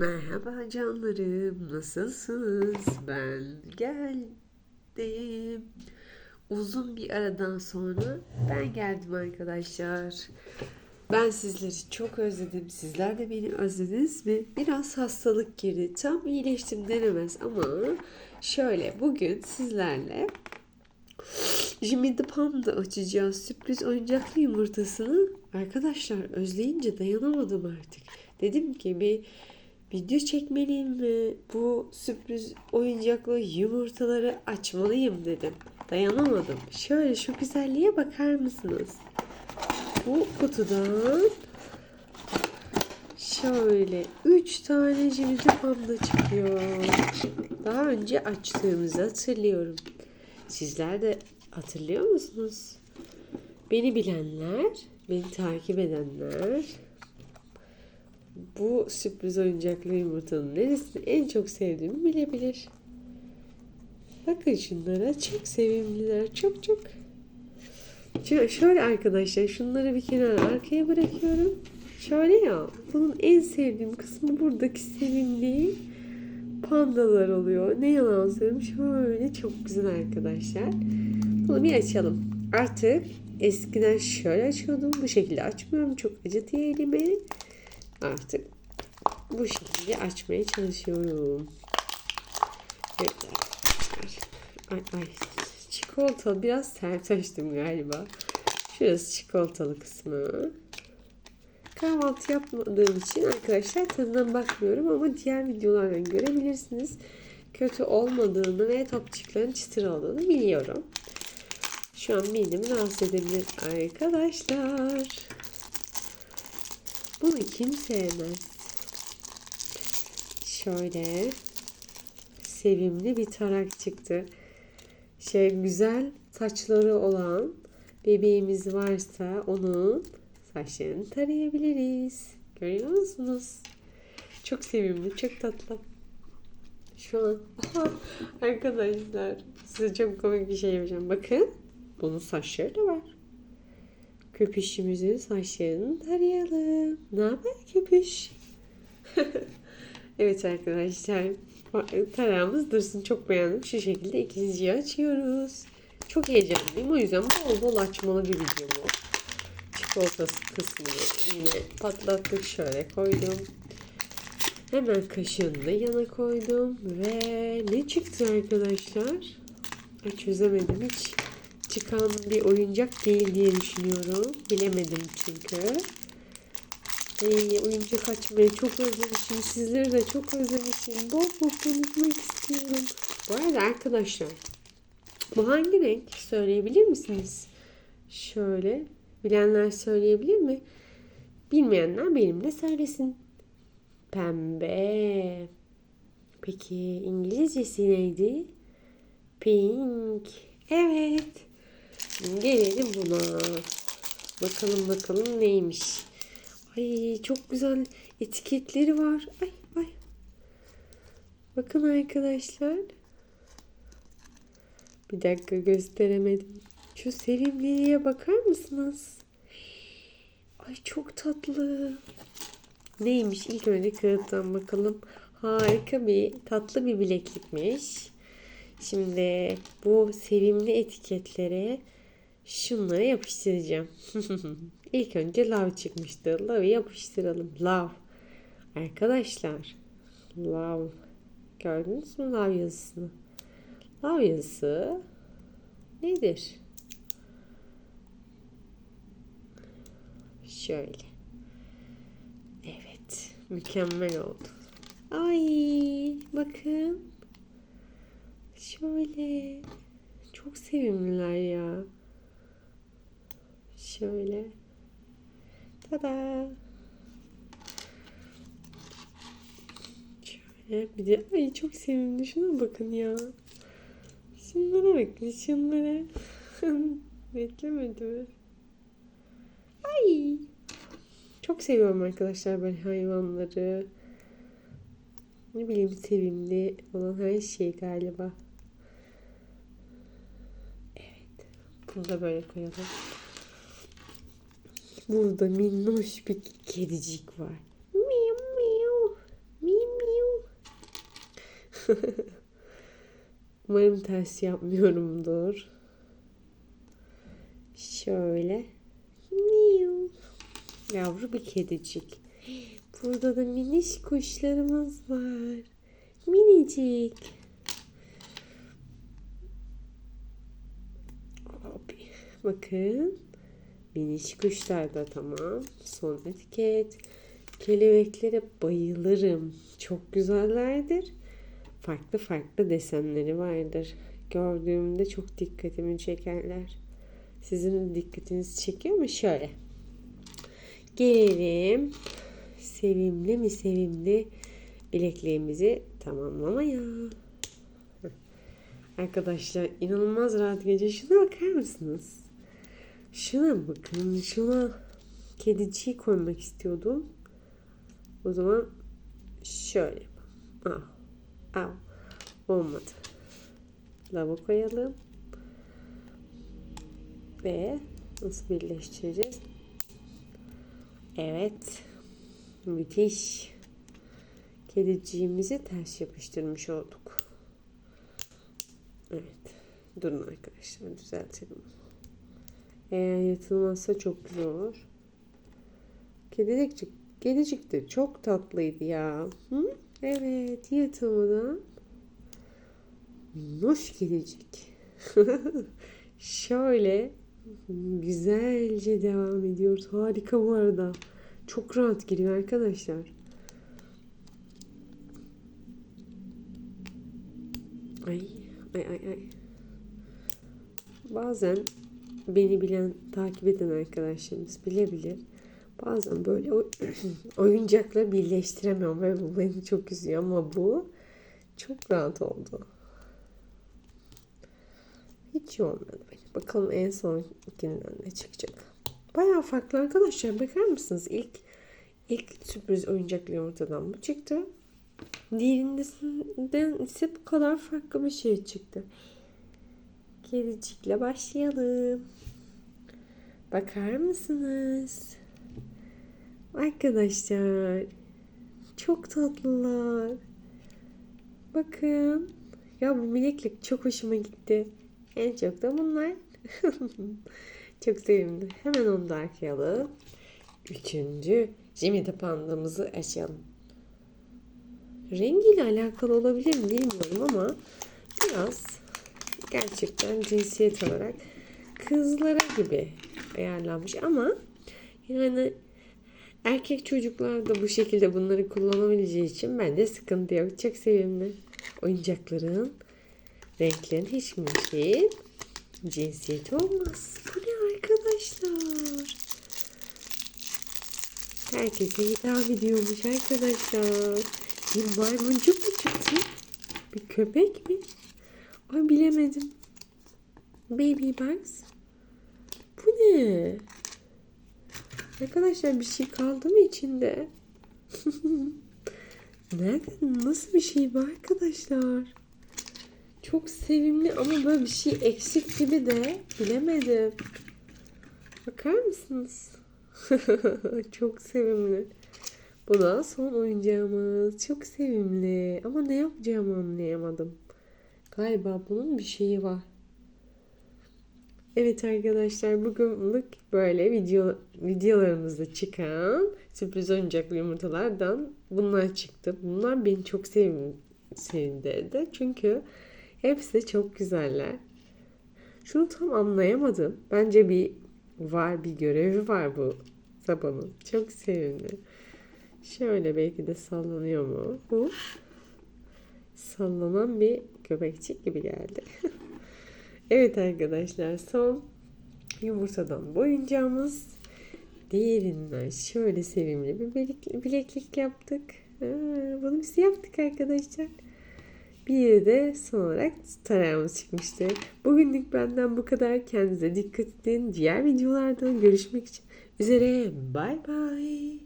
Merhaba canlarım, nasılsınız? Ben geldim. Uzun bir aradan sonra ben geldim arkadaşlar. Ben sizleri çok özledim. Sizler de beni özlediniz mi? Biraz hastalık girdi. Tam iyileştim denemez ama şöyle bugün sizlerle Jimmy the Panda açacağız. Sürpriz oyuncaklı yumurtasını. Arkadaşlar özleyince dayanamadım artık. Dedim ki bir video çekmeliyim mi? Bu sürpriz oyuncaklı yumurtaları açmalıyım dedim. Dayanamadım. Şöyle şu güzelliğe bakar mısınız? Bu kutudan şöyle 3 tane the Panda çıkıyor. Daha önce açtığımızı hatırlıyorum. Sizler de hatırlıyor musunuz? Beni bilenler, beni takip edenler bu sürpriz oyuncaklı yumurtanın neresini en çok sevdiğimi bilebilir. Bakın şunlara çok sevimliler. Çok çok. Şöyle, şöyle arkadaşlar şunları bir kenara arkaya bırakıyorum. Şöyle ya bunun en sevdiğim kısmı buradaki sevimli pandalar oluyor. Ne yalan söyleyeyim şöyle çok güzel arkadaşlar. Bunu bir açalım. Artık eskiden şöyle açıyordum. Bu şekilde açmıyorum. Çok acıtıyor elimi. Artık bu şekilde açmaya çalışıyorum. Ay ay. Çikolata biraz sert açtım galiba. Şurası çikolatalı kısmı. Kahvaltı yapmadığım için arkadaşlar tadına bakmıyorum ama diğer videolardan görebilirsiniz. Kötü olmadığını ve topçukların çıtır olduğunu biliyorum. Şu an midemi rahatsız edebilir arkadaşlar. Bunu kim sevmez? Şöyle sevimli bir tarak çıktı. Şey güzel saçları olan bebeğimiz varsa onun saçlarını tarayabiliriz. Görüyor musunuz? Çok sevimli, çok tatlı. Şu an arkadaşlar size çok komik bir şey yapacağım. Bakın bunun saçları da var. Köpüşümüzün saçlarını tarayalım. Ne haber köpüş? evet arkadaşlar. Tarağımız dursun. Çok beğendim. Şu şekilde ikinciyi açıyoruz. Çok heyecanlıyım. O yüzden bol bol açmalı bir video bu. Çikolatası kısmını yine patlattık. Şöyle koydum. Hemen kaşığını da yana koydum. Ve ne çıktı arkadaşlar? Çözemedim hiç çıkan bir oyuncak değil diye düşünüyorum. Bilemedim çünkü. Ay, oyuncak açmayı çok özlemişim. Sizleri de çok özlemişim. Bol bol konuşmak istiyorum. Bu arada arkadaşlar bu hangi renk söyleyebilir misiniz? Şöyle bilenler söyleyebilir mi? Bilmeyenler benimle söylesin. Pembe. Peki İngilizcesi neydi? Pink. Evet. Gelelim buna. Bakalım bakalım neymiş. Ay çok güzel etiketleri var. Ay ay. Bakın arkadaşlar. Bir dakika gösteremedim. Şu sevimliliğe bakar mısınız? Ay çok tatlı. Neymiş? İlk önce kağıttan bakalım. Harika bir tatlı bir bileklikmiş. Şimdi bu sevimli etiketlere şunları yapıştıracağım. İlk önce lav çıkmıştı. Lav'ı yapıştıralım. Lav. Arkadaşlar. Lav. Gördünüz mü lav yazısını? Lav yazısı nedir? Şöyle. Evet. Mükemmel oldu. Ay bakın. Şöyle. Çok sevimliler ya. Şöyle. Tada. Şöyle bir de ay çok sevimli. Şuna bakın ya. Şunlara bakın şunlara. Beklemedi mi? Ay. Çok seviyorum arkadaşlar böyle hayvanları. Ne bileyim sevimli olan her şey galiba. Evet. Bunu da böyle koyalım. Burada minnoş bir kedicik var. Miu miu. Miu Umarım ters yapmıyorumdur. Şöyle. Miu. Yavru bir kedicik. Burada da miniş kuşlarımız var. Minicik. Hop. Bakın. Miniş kuşlar da tamam. Son etiket. Kelebeklere bayılırım. Çok güzellerdir. Farklı farklı desenleri vardır. Gördüğümde çok dikkatimi çekerler. Sizin dikkatinizi çekiyor mu? Şöyle. Gelelim sevimli mi sevimli bilekliğimizi tamamlamaya. Arkadaşlar inanılmaz rahat gece. Şuna bakar mısınız? Şuna bakın. Şuna kediciyi koymak istiyordum. O zaman şöyle yapalım. Al. Al. Olmadı. Lava koyalım. Ve nasıl birleştireceğiz? Evet. Müthiş. Kediciğimizi ters yapıştırmış olduk. Evet. Durun arkadaşlar düzeltelim. Eğer yatılmazsa çok güzel olur. Kedicik, kedicik de çok tatlıydı ya. Hı? Evet yatılmadan. Minnoş kedicik. Şöyle güzelce devam ediyoruz. Harika bu arada. Çok rahat giriyor arkadaşlar. Ay ay ay ay. Bazen beni bilen, takip eden arkadaşlarımız bilebilir. Bazen böyle oyuncakla birleştiremiyorum ve bu beni çok üzüyor ama bu çok rahat oldu. Hiç iyi olmadı benim. Bakalım en sonkinden ne çıkacak. Bayağı farklı arkadaşlar. Bakar mısınız? İlk ilk sürpriz oyuncaklı yumurtadan bu çıktı. Diğerinden ise bu kadar farklı bir şey çıktı. Kedicikle başlayalım. Bakar mısınız? Arkadaşlar çok tatlılar. Bakın. Ya bu bileklik çok hoşuma gitti. En çok da bunlar. çok sevimli. Hemen onu da arkayalım. Üçüncü Jimmy pandamızı açalım. Rengiyle alakalı olabilir mi bilmiyorum ama biraz gerçekten cinsiyet olarak kızlara gibi ayarlanmış ama yani erkek çocuklar da bu şekilde bunları kullanabileceği için bence sıkıntı yok. Çok sevimli. Oyuncakların renklerin hiçbir şey cinsiyeti olmaz. Bu ne arkadaşlar? Herkese hitap ediyormuş arkadaşlar. Bir maymuncuk mu çıktı? Bir köpek mi? Ay bilemedim. Baby bugs. Bu ne? Arkadaşlar bir şey kaldı mı içinde? Nerede? Nasıl bir şey bu arkadaşlar? Çok sevimli ama böyle bir şey eksik gibi de bilemedim. Bakar mısınız? Çok sevimli. Bu da son oyuncağımız. Çok sevimli. Ama ne yapacağımı anlayamadım. Galiba bunun bir şeyi var. Evet arkadaşlar bugünlük böyle video videolarımızda çıkan sürpriz oyuncaklı yumurtalardan bunlar çıktı. Bunlar beni çok sevin, sevindirdi. Çünkü hepsi de çok güzeller. Şunu tam anlayamadım. Bence bir var bir görevi var bu sabunun. Çok sevimli. Şöyle belki de sallanıyor mu? Bu sallanan bir köpekçik gibi geldi. evet arkadaşlar son yumurtadan boyuncağımız diğerinden şöyle sevimli bir bileklik, yaptık. Ha, bunu biz yaptık arkadaşlar. Bir de son olarak tarağımız çıkmıştı. Bugünlük benden bu kadar. Kendinize dikkat edin. Diğer videolarda görüşmek için üzere. Bay bay.